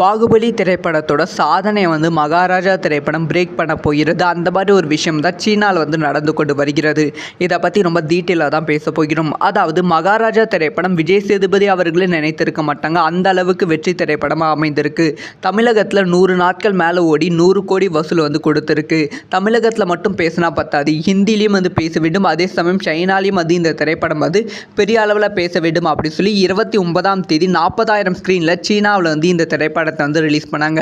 பாகுபலி திரைப்படத்தோட சாதனையை வந்து மகாராஜா திரைப்படம் பிரேக் பண்ண போகிறது. அந்த மாதிரி ஒரு விஷயம் தான் சீனாவில் வந்து நடந்து கொண்டு வருகிறது. இதை பற்றி ரொம்ப டீட்டெயிலாக தான் பேச போகிறோம். அதாவது மகாராஜா திரைப்படம் விஜய் சேதுபதி அவர்களே நினைத்திருக்க மாட்டாங்க. அந்த அளவுக்கு வெற்றி திரைப்படமாக அமைந்திருக்கு. தமிழகத்தில் நூறு நாட்கள் மேலே ஓடி நூறு கோடி வசூல் வந்து கொடுத்துருக்கு. தமிழகத்தில் மட்டும் பேசினா பத்தாது. ஹிந்திலையும் வந்து பேச வேண்டும். அதே சமயம் சைனாலையும் வந்து இந்த திரைப்படம் வந்து பெரிய அளவில் பேச வேண்டும் அப்படின்னு சொல்லி இருபத்தி ஒன்பதாம் தேதி நாற்பதாயிரம் ஸ்க்ரீனில் சீனாவில் வந்து இந்த திரைப்படம் படத்தை வந்து ரிலீஸ் பண்ணாங்க.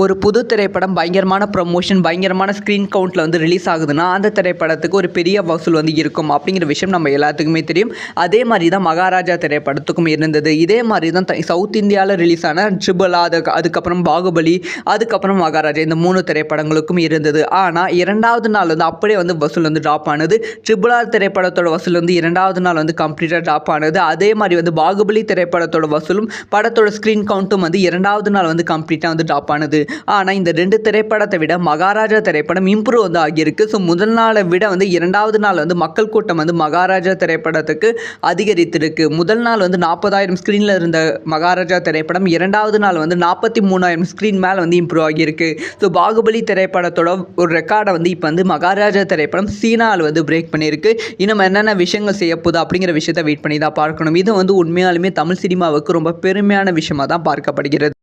ஒரு புது திரைப்படம் பயங்கரமான ப்ரமோஷன் பயங்கரமான ஸ்க்ரீன் கவுண்ட்டில் வந்து ரிலீஸ் ஆகுதுன்னா அந்த திரைப்படத்துக்கு ஒரு பெரிய வசூல் வந்து இருக்கும் அப்படிங்கிற விஷயம் நம்ம எல்லாத்துக்குமே தெரியும். அதே மாதிரி தான் மகாராஜா திரைப்படத்துக்கும் இருந்தது. இதே மாதிரி தான் சவுத் இந்தியாவில் ரிலீஸ் ஆன ட்ரிபிள் அது அதுக்கப்புறம் பாகுபலி அதுக்கப்புறம் மகாராஜா இந்த மூணு திரைப்படங்களுக்கும் இருந்தது. ஆனால் இரண்டாவது நாள் வந்து அப்படியே வந்து வசூல் வந்து ட்ராப் ஆனது. ட்ரிபிள் திரைப்படத்தோட வசூல் வந்து இரண்டாவது நாள் வந்து கம்ப்ளீட்டாக ட்ராப் ஆனது. அதே மாதிரி வந்து பாகுபலி திரைப்படத்தோட வசூலும் படத்தோட ஸ்க்ரீன் கவுண்ட்டும் வந்து இரண்டாவது நாள் வந்து கம்ப்ளீட்டாக வந்து ட்ராப் ஆனது. ஆனால் இந்த ரெண்டு திரைப்படத்தை விட மகாராஜா திரைப்படம் இம்ப்ரூவ் வந்து ஆகியிருக்கு. ஸோ முதல் நாளை விட வந்து இரண்டாவது நாள் வந்து மக்கள் கூட்டம் வந்து மகாராஜா திரைப்படத்துக்கு அதிகரித்திருக்கு. முதல் நாள் வந்து நாற்பதாயிரம் ஸ்க்ரீனில் இருந்த மகாராஜா திரைப்படம் இரண்டாவது நாள் வந்து நாற்பத்தி மூணாயிரம் ஸ்க்ரீன் மேலே வந்து இம்ப்ரூவ் ஆகியிருக்கு. ஸோ பாகுபலி திரைப்படத்தோட ஒரு ரெக்கார்டை வந்து இப்போ வந்து மகாராஜா திரைப்படம் சீனாவில் வந்து பிரேக் பண்ணியிருக்கு. இன்னும் என்னென்ன விஷயங்கள் செய்ய போகுது அப்படிங்கிற விஷயத்தை வெயிட் பண்ணி தான் பார்க்கணும். இது வந்து உண்மையாலுமே தமிழ் சினிமாவுக்கு ரொம்ப பெருமையான விஷயமாக தான் பார்க்கப்படுகிறது.